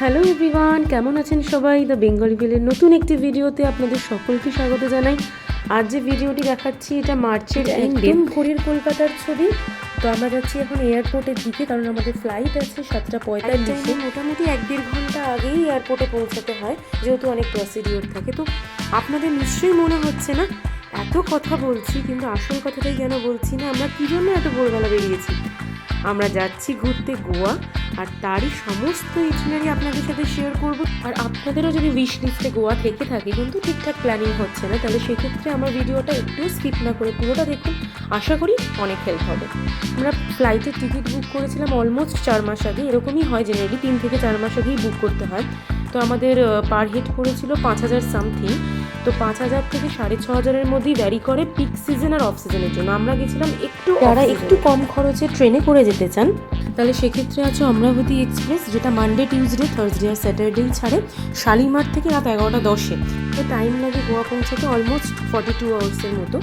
Hello everyone কেমন আছেন সবাই? দ্য বেঙ্গলি বিলের নতুন একটি ভিডিওতে আপনাদের সকলকে স্বাগত জানাই। আজ যে ভিডিওটি দেখাচ্ছি এটা মার্চের একদম ভোরের কলকাতার ছবি। তো আমরা যাচ্ছি এখন এয়ারপোর্টের দিকে কারণ আমাদের ফ্লাইট আছে সাতটা পঁয়তাল্লিশে। মোটামুটি এক দেড় ঘণ্টা আগেই এয়ারপোর্টে পৌঁছাতে হয় যেহেতু অনেক প্রসিডিওর থাকে। তো আপনাদের নিশ্চয়ই মনে হচ্ছে না এত কথা বলছি, কিন্তু আসল কথাটাই কেন বলছি না, আমরা কী জন্য এত ভোরবেলা বেরিয়েছি? আমরা যাচ্ছি ঘুরতে গোয়া, আর তারই সমস্ত ইটিনারি আপনাদের সাথে শেয়ার করব। আর আপনাদেরও যদি উইশ লিস্টে গোয়া থেকে থাকে, কিন্তু ঠিকঠাক প্ল্যানিং হচ্ছে না, তাহলে সেক্ষেত্রে আমার ভিডিওটা একটু স্কিপ না করে পুরোটা দেখুন। আশা করি অনেক হেল্প হবে। আমরা ফ্লাইটের টিকিট বুক করেছিলাম অলমোস্ট চার মাস আগে, এরকমই হয় জেনারেলি তিন থেকে চার মাস আগেই বুক করতে হয়। তো আমাদের পার হেড পড়েছিল পাঁচ হাজার সামথিং তো পাঁচ হাজার থেকে সাড়ে ছ হাজারের মধ্যেই ভ্যারি করে পিক সিজন আর অফ সিজনের জন্য। আমরা গেছিলাম একটু যারা একটু কম খরচে ট্রেনে করে যেতে চান তাহলে সেক্ষেত্রে আছে অমরাবতী এক্সপ্রেস যেটা মানডে টিউসডে থার্সডে আর স্যাটারডেই ছাড়ে শালিমার থেকে রাত এগারোটা দশে। তো টাইম লাগে গোয়া পৌঁছাতে অলমোস্ট ফর্টি টু আওয়ার্সের মতো।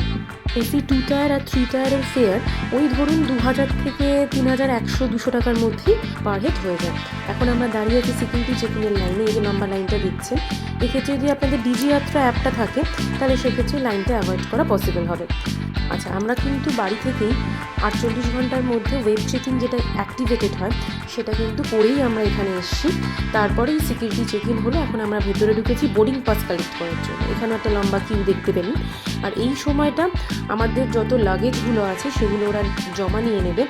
এসি টু টায়ার আর থ্রি টায়ারের ফেয়ার ওই ধরুন দু হাজার থেকে তিন হাজার একশো দুশো টাকার মধ্যেই পার হেড হয়ে যায়। এখন আমরা দাঁড়িয়ে আছি সিকিউরিটি চেকিংয়ের লাইনে এই যে নাম্বার লাইনটা দিচ্ছে এক্ষেত্রে যদি আপনাদের ডিজি যাত্রা অ্যাপটা থাকে, তাহলে সেক্ষেত্রে লাইনটা অ্যাভয়েড করা পসিবল হবে। আচ্ছা আমরা কিন্তু বাড়ি থেকেই আটচল্লিশ ঘণ্টার মধ্যে ওয়েব চেকিং যেটা অ্যাক্টিভেটেড হয়, সেটা কিন্তু করেই আমরা এখানে এসেছি। তারপরেই সিকিউরিটি চেকিং হলো, এখন আমরা ভেতরে ঢুকেছি বোর্ডিং পাস কালেক্ট করার জন্য। এখানে একটা লম্বা কিউ দেখতে পেলেন। আর এই সময়টা আমাদের যত লাগেজগুলো আছে, সেগুলো ওরা জমা নিয়ে নেবে।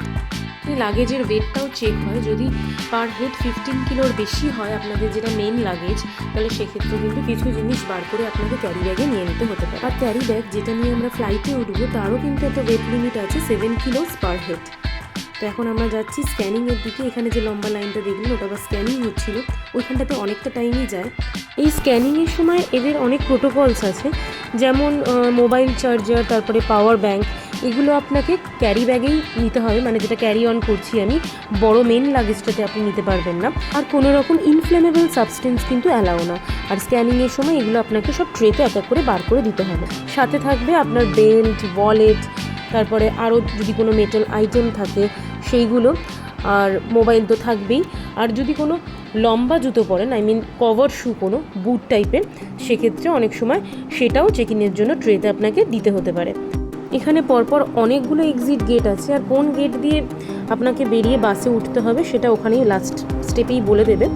লাগেজের ওয়েটটাও চেক হয়। যদি পার হেড ফিফটিন কিলোর বেশি হয় আপনাদের যেটা মেন লাগেজ তাহলে সেক্ষেত্রে কিন্তু কিছু জিনিস বার করে আপনাকে ক্যারি ব্যাগে নিয়ে নিতে হতে পারে। আর ক্যারি ব্যাগ যেটা নিয়ে আমরা ফ্লাইটে উঠবো, তারও কিন্তু একটা ওয়েট লিমিট আছে সেভেন কিলোস পার হেড তো এখন আমরা যাচ্ছি স্ক্যানিংয়ের দিকে। এখানে যে লম্বা লাইনটা দেখলেন, ওটা আবার স্ক্যানিং হচ্ছিল। ওইখানটাতে অনেকটা টাইমই যায়। এই স্ক্যানিংয়ের সময় এদের অনেক প্রোটোকলস আছে। যেমন মোবাইল চার্জার তারপরে পাওয়ার ব্যাঙ্ক এগুলো আপনাকে ক্যারি ব্যাগেই নিতে হবে মানে যেটা ক্যারি অন করছি আমি, বড় মেন লাগেজটাতে আপনি নিতে পারবেন না। আর কোনো রকম ইনফ্লেমেবল সাবস্টেন্স কিন্তু অ্যালাও না। আর স্ক্যানিংয়ের সময় এগুলো আপনাকে সব ট্রেতে এক এক করে বার করে দিতে হবে। সাথে থাকবে আপনার বেল্ট ওয়ালেট তারপরে আরও যদি কোনো মেটাল আইটেম থাকে, সেইগুলো। আর মোবাইল তো থাকবেই। আর যদি কোনো লম্বা জুতো পরেন আই মিন কভার শু কোনো বুট টাইপের সেক্ষেত্রে অনেক সময় সেটাও চেকিংয়ের জন্য ট্রেতে আপনাকে দিতে হতে পারে। এখানে পরপর অনেকগুলো এক্সিট গেট আছে আর কোন গেট দিয়ে আপনাকে বেরিয়ে বাসে উঠতে হবে সেটা ওখানেই লাস্ট স্টেপেই বলে দেবে।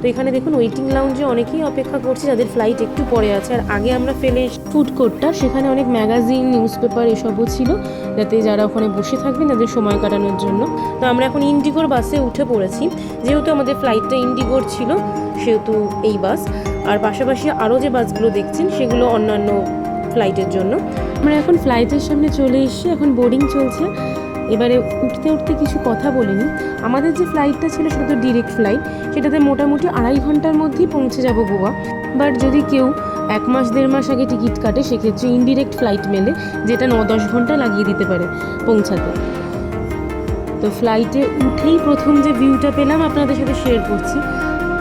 তো এখানে দেখুন ওয়েটিং লাউঞ্জে অনেকেই অপেক্ষা করছে, যাদের ফ্লাইট একটু পরে আছে। আর আগে আমরা ফেলে ফুড কোর্টটা সেখানে অনেক ম্যাগাজিন নিউজ পেপার এসবও ছিল, যাতে যারা ওখানে বসে থাকবেন তাদের সময় কাটানোর জন্য। তো আমরা এখন ইন্ডিগোর বাসে উঠে পড়েছি। যেহেতু আমাদের ফ্লাইটটা ইন্ডিগোর ছিল, সেহেতু এই বাস আর পাশাপাশি আরও যে বাসগুলো দেখছেন, সেগুলো অন্যান্য ফ্লাইটের জন্য। আমরা এখন ফ্লাইটের সামনে চলে এসেছি, এখন বোর্ডিং চলছে। এবারে উঠতে উঠতে কিছু কথা বলিনি। আমাদের যে ফ্লাইটটা ছিল সেটা তো ডিরেক্ট ফ্লাইট সেটাতে মোটামুটি আড়াই ঘণ্টার মধ্যেই পৌঁছে যাব গোয়া। বাট যদি কেউ এক মাস, দেড় মাস আগে টিকিট কাটে, সেক্ষেত্রে ইনডিরেক্ট ফ্লাইট মেলে, যেটা ন দশ ঘণ্টা লাগিয়ে দিতে পারে পৌঁছাতে। তো ফ্লাইটে উঠেই প্রথম যে ভিউটা পেলাম, আপনাদের সাথে শেয়ার করছি।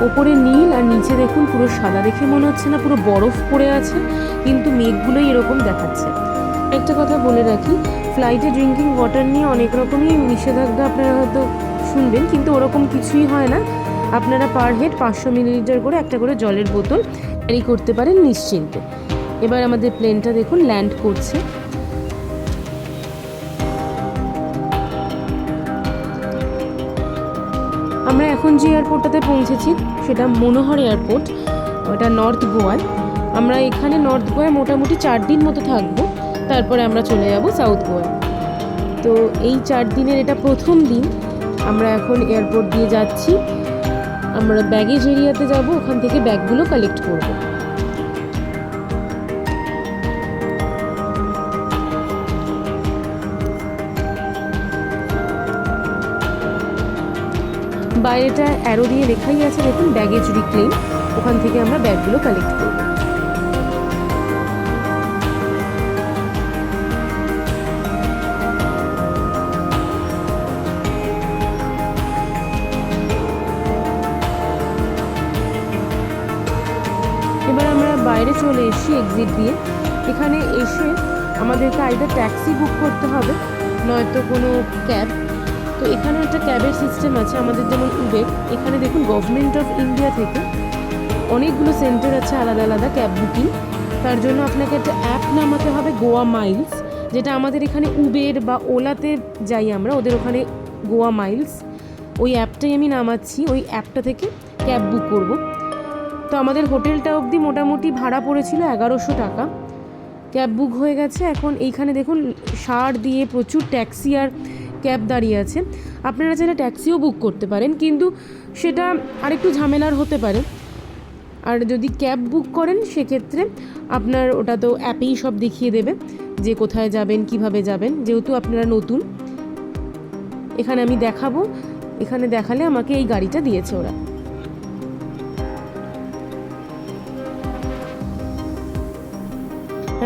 ওপরে নীল আর নিচে দেখুন পুরো সাদা দেখে মনে হচ্ছে না পুরো বরফ পড়ে আছে, কিন্তু মেঘগুলোই এরকম দেখাচ্ছে। একটা কথা বলে রাখি ফ্লাইটে ড্রিঙ্কিং ওয়াটার নিয়ে অনেক রকমই নিষেধাজ্ঞা আপনারা হয়তো শুনবেন, কিন্তু ওরকম কিছুই হয় না। আপনারা পার হেড পাঁচশো মিলিলিটার করে একটা করে জলের বোতল ক্যারি করতে পারেন নিশ্চিন্তে। এবার আমাদের প্লেনটা দেখুন ল্যান্ড করছে। আমরা এখন যে এয়ারপোর্টটাতে পৌঁছেছি, সেটা মনোহর এয়ারপোর্ট ওটা নর্থ গোয়ায়। আমরা এখানে নর্থ গোয়ায় মোটামুটি চার দিন মতো থাকব। তারপরে আমরা চলে যাব সাউথ গোয়ায় তো এই চার দিনের এটা প্রথম দিন। আমরা এখন এয়ারপোর্ট দিয়ে যাচ্ছি। আমরা ব্যাগেজ এরিয়াতে যাব, ওখান থেকে ব্যাগগুলো কালেক্ট করব। বাইরেটা অ্যারো দিয়ে লেখাই আছে, দেখুন ব্যাগেজ রিক্লেম ওখান থেকে আমরা ব্যাগগুলো কালেক্ট করব। চলে এসেছি এক্সিট দিয়ে। এখানে এসে আমাদেরকে আইদার ট্যাক্সি বুক করতে হবে, নয়তো কোনো ক্যাব তো এখানে একটা ক্যাবের সিস্টেম আছে, আমাদের যেমন উবের এখানে দেখুন গভর্নমেন্ট অফ ইন্ডিয়া থেকে অনেকগুলো সেন্টার আছে আলাদা আলাদা ক্যাব বুকিং তার জন্য আপনাকে একটা অ্যাপ নামাতে হবে গোয়া মাইলস যেটা আমাদের এখানে উবের বা ওলাতে যাই আমরা, ওদের ওখানে গোয়া মাইলস ওই অ্যাপটাই আমি নামাচ্ছি, ওই অ্যাপটা থেকে ক্যাব বুক করব। তো আমাদের হোটেলটা অবধি মোটামুটি ভাড়া পড়েছিল এগারোশো টাকা। ক্যাব বুক হয়ে গেছে। এখন এইখানে দেখুন, সার দিয়ে প্রচুর ট্যাক্সি আর ক্যাব দাঁড়িয়ে আছে। আপনারা চাইলে ট্যাক্সিও বুক করতে পারেন, কিন্তু সেটা আরেকটু ঝামেলার হতে পারে। আর যদি ক্যাব বুক করেন, সেক্ষেত্রে আপনার ওটা তো অ্যাপেই সব দেখিয়ে দেবে যে কোথায় যাবেন, কীভাবে যাবেন। যেহেতু আপনারা নতুন, এখানে আমি দেখাবো। এখানে দেখালে আমাকে এই গাড়িটা দিয়েছে ওরা।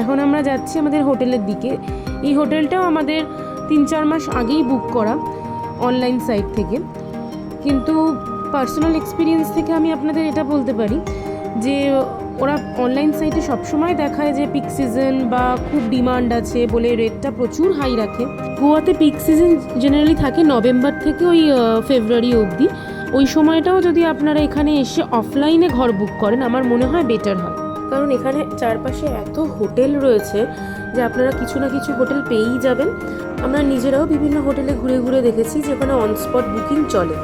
এখন আমরা যাচ্ছি আমাদের হোটেলের দিকে। এই হোটেলটাও আমাদের তিন চার মাস আগেই বুক করা অনলাইন সাইট থেকে। কিন্তু পার্সোনাল এক্সপিরিয়েন্স থেকে আমি আপনাদের এটা বলতে পারি যে ওরা অনলাইন সাইটে সবসময় দেখায় যে পিক সিজন বা খুব ডিমান্ড আছে বলে রেটটা প্রচুর হাই রাখে। গোয়াতে পিক সিজন জেনারেলি থাকে নভেম্বর থেকে ওই ফেব্রুয়ারি অবধি। ওই সময়টাও যদি আপনারা এখানে এসে অফলাইনে ঘর বুক করেন, আমার মনে হয় বেটার হয়। কারণ এখানে চারপাশে এত হোটেল রয়েছে যে আপনারা কিছু না কিছু হোটেল পেয়েই যাবেন। আমরা নিজেরাও বিভিন্ন হোটেলে ঘুরে ঘুরে দেখেছি যেখানে অনস্পট বুকিং চলে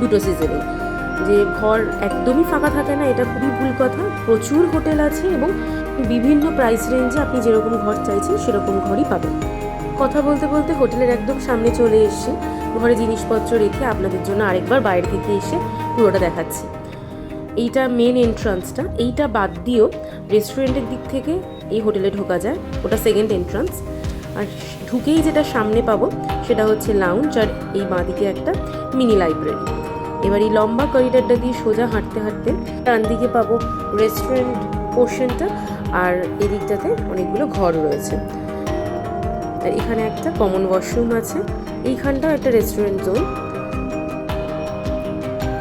দুটো সিজনে যে ঘর একদমই ফাঁকা থাকে না, এটা খুবই ভুল কথা। প্রচুর হোটেল আছে এবং বিভিন্ন প্রাইস রেঞ্জে আপনি যেরকম ঘর চাইছেন, সেরকম ঘরই পাবেন। কথা বলতে বলতে হোটেলের একদম সামনে চলে এসে ঘরে জিনিসপত্র রেখে আপনাদের জন্য আরেকবার বাইরে থেকে এসে পুরোটা দেখাচ্ছি। এইটা মেন এন্ট্রান্সটা এইটা বাদ দিয়েও রেস্টুরেন্টের দিক থেকে এই হোটেলে ঢোকা যায়। ওটা সেকেন্ড এন্ট্রান্স আর ঢুকেই যেটা সামনে পাবো, সেটা হচ্ছে লাউঞ্জ আর এই বাঁদিকে একটা মিনি লাইব্রেরি এবার এই লম্বা করিডরটা দিয়ে সোজা হাঁটতে হাঁটতে ডান দিকে পাবো রেস্টুরেন্ট পোর্শনটা আর এদিকটাতে অনেকগুলো ঘর রয়েছে। আর এখানে একটা কমন ওয়াশরুম আছে। এইখানটাও একটা রেস্টুরেন্ট জোন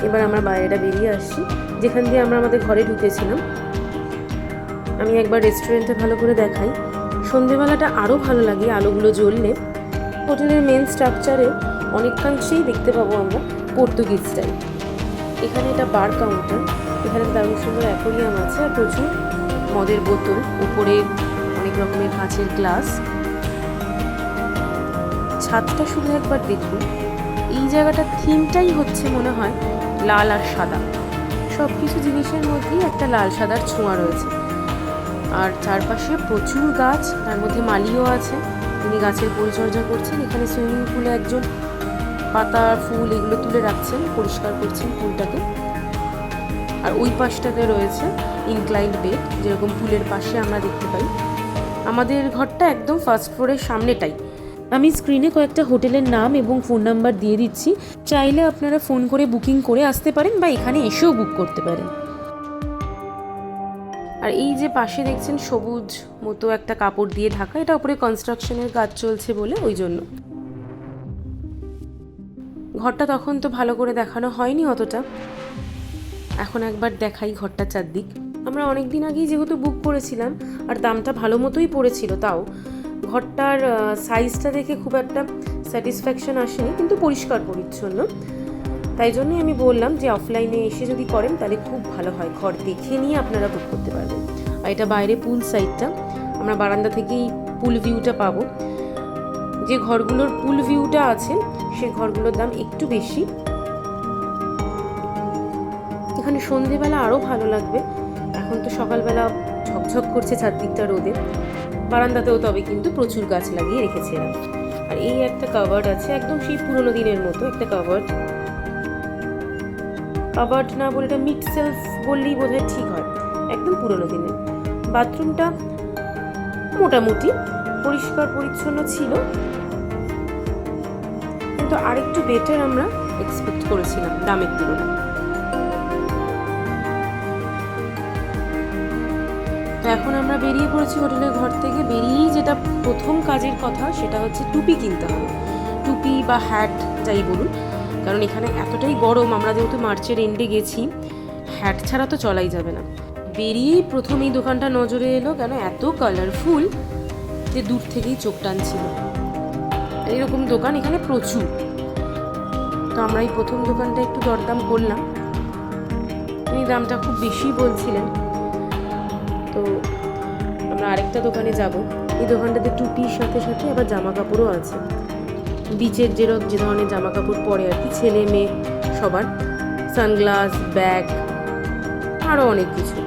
এবার আমরা বাইরেটা বেরিয়ে আসছি। যেখান দিয়ে আমরা আমাদের ঘরে ঢুকেছিলাম। আমি একবার রেস্টুরেন্টে ভালো করে দেখাই। সন্ধেবেলাটা আরও ভালো লাগে, আলোগুলো জ্বললে। হোটেলের মেন স্ট্রাকচারে অনেকাংশেই দেখতে পাবো আমরা পর্তুগিজ স্টাইল এখানে এটা বার কাউন্টার এখানে দারুণ সুন্দর অ্যাকোরিয়াম আছে আর প্রচুর মদের বোতল, উপরে অনেক রকমের কাঁচের গ্লাস ছাদটা শুধু একবার দেখুন। এই জায়গাটার থিমটাই হচ্ছে মনে হয় লাল আর সাদা। কিছু জিনিসের মধ্যেই একটা লাল সাদার ছোঁয়া রয়েছে। আর চারপাশে প্রচুর গাছ, তার মধ্যে মালিও আছে। তিনি গাছের পরিচর্যা করছেন। এখানে সুইমিং পুলে একজন পাতা ফুল এগুলো তুলে রাখছেন, পরিষ্কার করছেন পুলটাকে। আর ওই পাশটাতে রয়েছে ইনক্লাইন্ড বেড যেরকম পুলের পাশে আমরা দেখতে পাই। আমাদের ঘরটা একদম ফার্স্ট ফ্লোরের সামনেটাই। আমি স্ক্রিনে কয়েকটা হোটেলের নাম এবং ফোন নাম্বার দিয়ে দিচ্ছি। চাইলে আপনারা ফোন করে বুকিং করে আসতে পারেন বা এখানে এসেও বুক করতে পারেন। আর এই যে পাশে দেখছেন সবুজ মতো একটা কাপড় দিয়ে ঢাকা, এটা উপরে কনস্ট্রাকশনের কাজ চলছে বলে ওই জন্য। ঘরটা তখন তো ভালো করে দেখানো হয়নি অতটা। এখন একবার দেখাই ঘরটা চারদিক। আমরা অনেক দিন আগেই যেহেতু বুক করেছিলাম, আর দামটা ভালো মতোই পড়েছিল তাও। ঘরটার সাইজটা দেখে খুব একটা স্যাটিসফ্যাকশন আসেনি, কিন্তু পরিষ্কার পরিচ্ছন্ন। তাই জন্যই আমি বললাম যে অফলাইনে এসে যদি করেন, তাহলে খুব ভালো হয়। ঘর দেখে নিয়ে আপনারা বুক করতে পারবেন। আর এটা বাইরে পুল সাইডটা আমরা বারান্দা থেকেই পুল ভিউটা পাবো। যে ঘরগুলোর পুল ভিউটা আছে, সে ঘরগুলোর দাম একটু বেশি। এখানে সন্ধেবেলা আরও ভালো লাগবে। এখন তো সকালবেলা ঝকঝক করছে চারদিকটা রোদে। বারান্দাতেও তবে কিন্তু প্রচুর গাছ লাগিয়ে রেখেছিলাম। আর এই একটা কাভার্ড আছে, একদম সেই পুরোনো দিনের মতো একটা কাভার্ড কাভার্ড না বলে এটা মিড সেলফ বললেই বোধহয় ঠিক হয়, একদম পুরোনো দিনের। বাথরুমটা মোটামুটি পরিষ্কার পরিচ্ছন্ন ছিল। কিন্তু আরেকটু বেটার আমরা এক্সপেক্ট করেছিলাম দামের তুলনায়। পড়েছি হোটেলের ঘর থেকে, বেরিয়েই যেটা প্রথম কাজের কথা সেটা হচ্ছে টুপি কিনতে হবে। টুপি বা হ্যাট যাই বলুন, কারণ এখানে এতটাই গরম, আমরা যেহেতু মার্চের এন্ডে গেছি হ্যাট ছাড়া তো চলাই যাবে না। বেরিয়েই প্রথম এই দোকানটা নজরে এলো কেন এত কালারফুল যে দূর থেকেই চোখ টানছিল। এরকম দোকান এখানে প্রচুর। তো আমরা এই প্রথম দোকানটা একটু দরদাম করলাম। উনি দামটা খুব বেশি বলছিলেন। তো আমরা আরেকটা দোকানে যাব। এই দোকানটাতে টুপির সাথে সাথে আবার জামা কাপড়ও আছে বিচের যেরকম যে ধরনের জামা কাপড় পরে আর কি, ছেলে মেয়ে সবার। সানগ্লাস ব্যাগ আরও অনেক কিছু।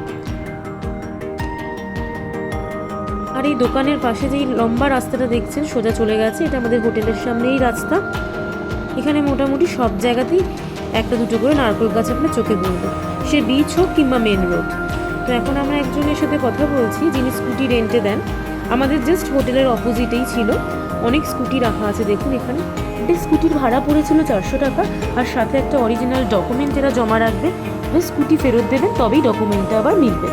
আর এই দোকানের পাশে যেই লম্বা রাস্তাটা দেখছেন, সোজা চলে গেছে। এটা আমাদের হোটেলের সামনেই রাস্তা। এখানে মোটামুটি সব জায়গাতেই একটা দুটো করে নারকেল গাছ আপনার চোখে পড়বে। সে বিচ হোক কিংবা মেন রোড তো এখন আমরা একজনের সাথে কথা বলছি, যিনি স্কুটি রেন্টে দেন। আমাদের জাস্ট হোটেলের অপোজিটেই ছিল। অনেক স্কুটি রাখা আছে, দেখুন এখানে। একটা স্কুটির ভাড়া পড়েছিল চারশো টাকা, আর সাথে একটা অরিজিনাল ডকুমেন্ট এরা জমা রাখবে। স্কুটি ফেরত দেবেন, তবেই ডকুমেন্টটা আবার মিলবে।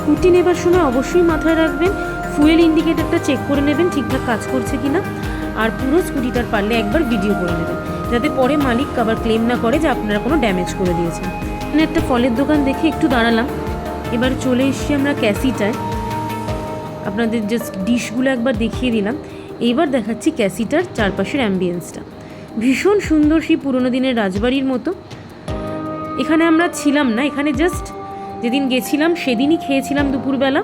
স্কুটি নেবার সময় অবশ্যই মাথায় রাখবেন ফুয়েল ইন্ডিকেটারটা চেক করে নেবেন, ঠিকঠাক কাজ করছে কিনা, আর পুরো স্কুটিটার পারলে একবার ভিডিও করে নেবেন, যাতে পরে মালিক আবার ক্লেম না করে যে আপনারা কোনো ড্যামেজ করে দিয়েছেন। এখানে একটা ফলের দোকান দেখে একটু দাঁড়ালাম। এবার চলে এসেছি আমরা ক্যাসিটায়। আপনাদের জাস্ট ডিশগুলো একবার দেখিয়ে দিলাম। এইবার দেখাচ্ছি ক্যাসিটার চারপাশের অ্যাম্বিয়েন্সটা ভীষণ সুন্দর সেই পুরোনো দিনের রাজবাড়ির মতো। এখানে আমরা ছিলাম না, এখানে জাস্ট যেদিন গেছিলাম সেদিনই খেয়েছিলাম দুপুরবেলা।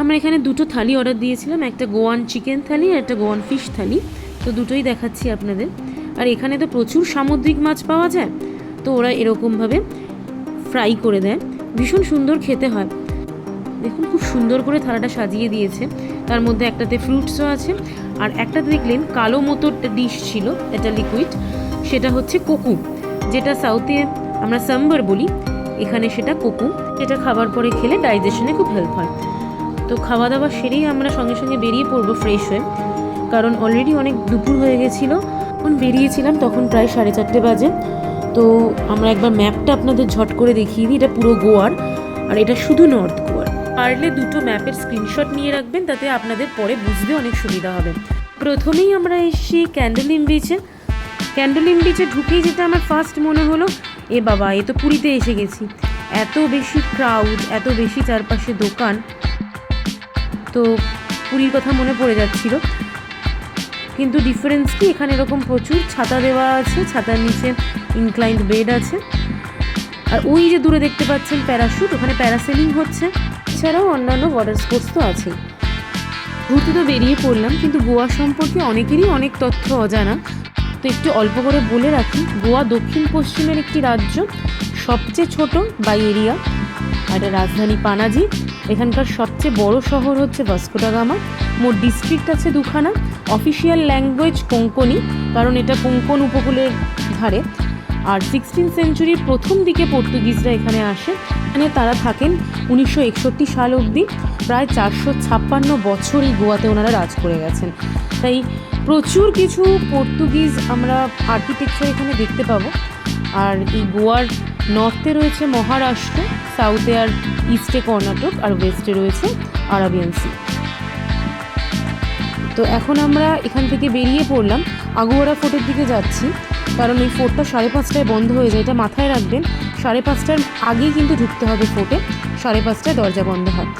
আমরা এখানে দুটো থালি অর্ডার দিয়েছিলাম, একটা গোয়ান চিকেন থালি আর একটা গোয়ান ফিশ থালি। তো দুটোই দেখাচ্ছি আপনাদের। আর এখানে তো প্রচুর সামুদ্রিক মাছ পাওয়া যায়। তো ওরা এরকমভাবে ফ্রাই করে দেয়। ভীষণ সুন্দর খেতে হয়। দেখুন, খুব সুন্দর করে থালাটা সাজিয়ে দিয়েছে। তার মধ্যে একটাতে ফ্রুটসও আছে। আর একটাতে দেখলেন কালো মতো ডিশ ছিল, এটা লিকুইড সেটা হচ্ছে কোকু, যেটা সাউথে আমরা সাম্বার বলি। এখানে সেটা কোকু, এটা খাবার পরে খেলে ডাইজেশনে খুব হেল্প হয়। তো খাওয়া দাওয়া সেরেই আমরা সঙ্গে সঙ্গে বেরিয়ে পড়ব ফ্রেশ হয়ে। কারণ অলরেডি অনেক দুপুর হয়ে গেছিল। যখন বেরিয়েছিলাম তখন প্রায় সাড়ে চারটে বাজে। তো আমরা একবার ম্যাপটা আপনাদের ঝট করে দেখিয়ে দিই। এটা পুরো গোয়ার আর এটা শুধু নর্থ গোয়ার। পারলে দুটো ম্যাপের স্ক্রিনশট নিয়ে রাখবেন, তাতে আপনাদের পরে বুঝতে অনেক সুবিধা হবে। প্রথমেই আমরা এসেছি ক্যান্ডেলিম বিচে ক্যান্ডেলিম বিচে ঢুকেই যেটা আমার ফার্স্ট মনে হলো, এ বাবা, এ তো পুরীতে এসে গেছি। এত বেশি ক্রাউড এত বেশি চারপাশে দোকান। তো পুরীর কথা মনে পড়ে যাচ্ছিল। কিন্তু ডিফারেন্স কি? এখানে এরকম প্রচুর ছাতা দেওয়া আছে, ছাতার নিচে ইনক্লাইন্ড বেড আছে। আর ওই যে দূরে দেখতে পাচ্ছেন প্যারাশুট ওখানে প্যারাসেলিং হচ্ছে। এছাড়াও অন্যান্য ওয়াটার স্পোর্টস তো আছেই। ঘুরতে তো বেরিয়ে পড়লাম, কিন্তু গোয়া সম্পর্কে অনেকেরই অনেক তথ্য অজানা। তো একটু অল্প করে বলে রাখি, গোয়া দক্ষিণ পশ্চিমের একটি রাজ্য, সবচেয়ে ছোট বাই এরিয়া আর রাজধানী পানাজি এখানকার সবচেয়ে বড় শহর হচ্ছে ভাস্কোডাগামা। মোট ডিস্ট্রিক্ট আছে দুখানা। অফিসিয়াল ল্যাঙ্গুয়েজ কোঙ্কনি কারণ এটা কোঙ্কন উপকূলের ধারে। আর সিক্সটিন সেঞ্চুরির প্রথম দিকে পর্তুগিজরা এখানে আসে। এখানে তারা থাকেন উনিশশো একষট্টি সাল অবধি। প্রায় চারশো ছাপ্পান্ন বছর এই গোয়াতে ওনারা রাজ করে গেছেন। তাই প্রচুর কিছু পর্তুগিজ আমরা আর্কিটেকচার এখানে দেখতে পাবো। আর এই গোয়ার নর্থে রয়েছে মহারাষ্ট্র সাউথে আর ইস্টে কর্ণাটক, আর ওয়েস্টে রয়েছে আরাবিয়ান সি তো এখন আমরা এখান থেকে বেরিয়ে পড়লাম। আগুয়ারা ফোর্টের দিকে যাচ্ছি, কারণ এই ফোর্টটা সাড়ে পাঁচটায় বন্ধ হয়ে যায়, এটা মাথায় রাখবেন। সাড়ে পাঁচটার আগেই কিন্তু ঢুকতে হবে ফোর্টে, সাড়ে পাঁচটায় দরজা বন্ধ হয়।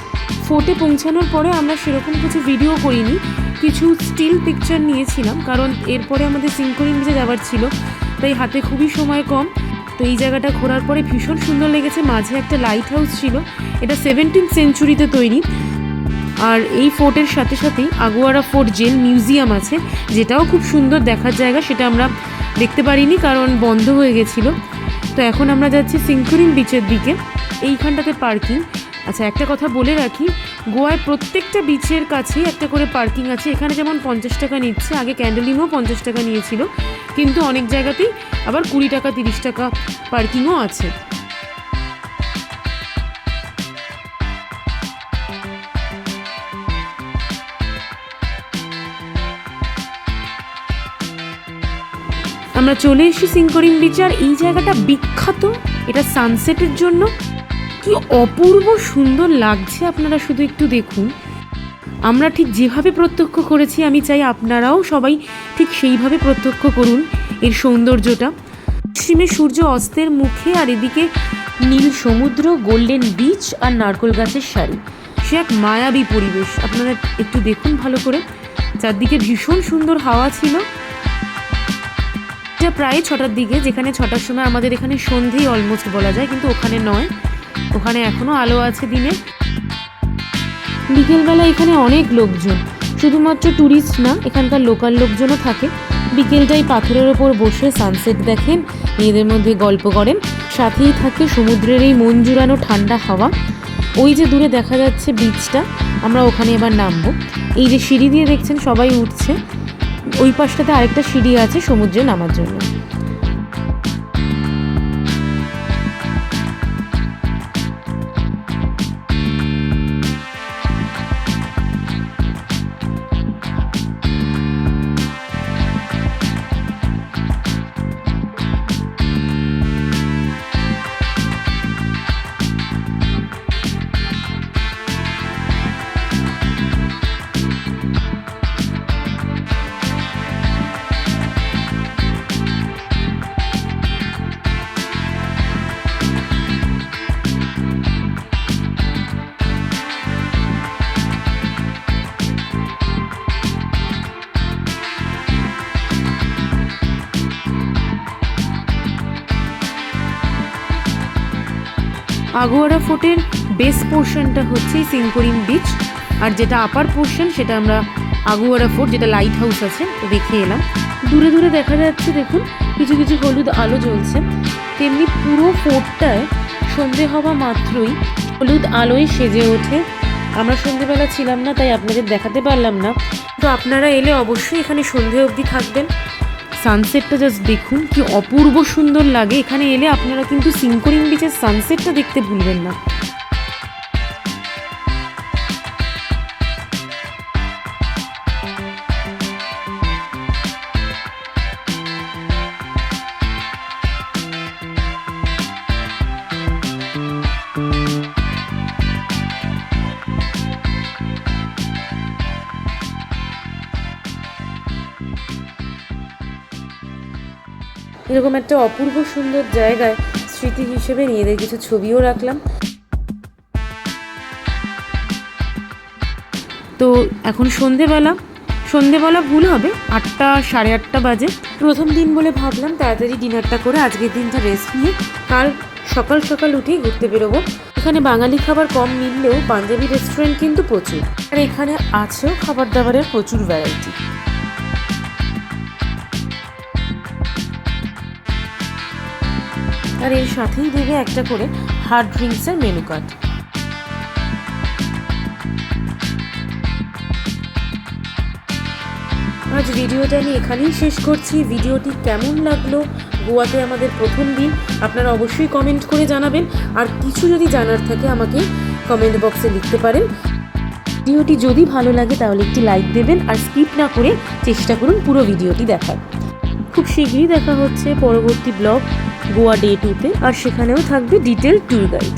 ফোর্টে পৌঁছানোর পরে আমরা সেরকম কিছু ভিডিও করিনি, কিছু স্টিল পিকচার নিয়েছিলাম, কারণ এরপরে আমাদের সিঙ্করিং বিচে যাওয়ার ছিল তাই হাতে খুবই সময় কম। তো এই জায়গাটা ঘোরার পরে ভীষণ সুন্দর লেগেছে। মাঝে একটা লাইট হাউস ছিল। এটা সেভেন্টিন সেঞ্চুরিতে তৈরি। আর এই ফোর্টের সাথে সাথেই আগুয়ারা ফোর্ট জেল মিউজিয়াম আছে, যেটাও খুব সুন্দর দেখার জায়গা। সেটা আমরা দেখতে পারিনি কারণ বন্ধ হয়ে গেছিল। তো এখন আমরা যাচ্ছি সিঙ্কুরিন বিচের দিকে। এইখানটাতে পার্কিং আচ্ছা একটা কথা বলে রাখি। গোয়ায় প্রত্যেকটা বিচের কাছেই একটা করে পার্কিং আছে। এখানে যেমন পঞ্চাশ টাকা নিচ্ছে, আগে ক্যান্ডেলিংও পঞ্চাশ টাকা নিয়েছিল। কিন্তু অনেক জায়গাতেই আবার কুড়ি টাকা, তিরিশ টাকা পার্কিংও আছে। আমরা চলে এসেছি সিঙ্করিং বিচ আর এই জায়গাটা বিখ্যাত। এটা সানসেটের জন্য। কি অপূর্ব সুন্দর লাগছে আপনারা শুধু একটু দেখুন। আমরা ঠিক যেভাবে প্রত্যক্ষ করেছি, আমি চাই আপনারাও সবাই ঠিক সেইভাবে প্রত্যক্ষ করুন এর সৌন্দর্যটা। পশ্চিমে সূর্য অস্তের মুখে আর এদিকে নীল সমুদ্র, গোল্ডেন বিচ আর নারকোল গাছের শাড়ি সে এক মায়াবী পরিবেশ। আপনারা একটু দেখুন ভালো করে। চারদিকে ভীষণ সুন্দর হাওয়া ছিল। প্রায় ছটার দিকে, যেখানে ছটার সময় আমাদের এখানে সন্ধেই অলমোস্ট বলা যায়, কিন্তু ওখানে নয়। ওখানে এখনও আলো আছে দিনে। বিকেলবেলা এখানে অনেক লোকজন, শুধুমাত্র ট্যুরিস্ট না, এখানকার লোকাল লোকজনও থাকে। বিকেলটাই পাথরের ওপর বসে সানসেট দেখেন, মেয়েদের মধ্যে গল্প করেন, সাথেই থাকে সমুদ্রের এই মন জুড়ানো ঠান্ডা হাওয়া। ওই যে দূরে দেখা যাচ্ছে বিচটা আমরা ওখানে এবার নামবো। এই যে সিঁড়ি দিয়ে দেখছেন সবাই উঠছে, ওই পাশটাতে আরেকটা সিঁড়ি আছে সমুদ্রে নামার জন্য। আগোয়ারা ফোর্টের বেস পোর্শনটা হচ্ছে সিংকরিম বিচ আর যেটা আপার পোর্শন সেটা আমরা আগুয়ারা ফোর্ট, যেটা লাইট হাউস আছে, দেখে এলাম। দূরে দূরে দেখা যাচ্ছে, দেখুন, কিছু কিছু হলুদ আলো জ্বলছে। তেমনি পুরো ফোর্টটায় সন্ধে হওয়া মাত্রই হলুদ আলোয় সেজে ওঠে। আমরা সন্ধেবেলা ছিলাম না, তাই আপনাদের দেখাতে পারলাম না। তো আপনারা এলে অবশ্যই এখানে সন্ধে অবধি থাকবেন। সানসেটটা জাস্ট দেখুন, কি অপূর্ব সুন্দর লাগে। এখানে এলে আপনারা কিন্তু সিঙ্কোরিং বিচের সানসেটটা দেখতে ভুলবেন না। এরকম একটা অপূর্ব সুন্দর জায়গায় স্মৃতি হিসেবে নিজেদের কিছু ছবিও রাখলাম। তো এখন সন্ধেবেলা। সন্ধেবেলা ভুল হবে, আটটা, সাড়ে আটটা বাজে। প্রথম দিন বলে ভাবলাম তাড়াতাড়ি ডিনারটা করে আজকের দিনটা রেস্ট নিয়ে কাল সকাল সকাল উঠেই ঘুরতে বেরোবো। এখানে বাঙালি খাবার কম মিললেও পাঞ্জাবি রেস্টুরেন্ট কিন্তু প্রচুর। আর এখানে আছেও খাবার দাবারের প্রচুর ভ্যারাইটি আর এর সাথেই দেবে একটা করে হার্ড ড্রিঙ্কসের মেনু কার্ড আজ ভিডিওটা আমি এখানেই শেষ করছি। ভিডিওটি কেমন লাগল? গোয়াতে আমাদের প্রথম দিন। আপনারা অবশ্যই কমেন্ট করে জানাবেন। আর কিছু যদি জানার থাকে আমাকে কমেন্ট বক্সে লিখতে পারেন। ভিডিওটি যদি ভালো লাগে তাহলে একটি লাইক দেবেন আর স্কিপ না করে চেষ্টা করুন পুরো ভিডিওটি দেখার। খুব শীঘ্রই দেখা হচ্ছে পরবর্তী ব্লগ গোয়া ডে টুতে আর সেখানেও থাকবে ডিটেল ট্যুর গাইড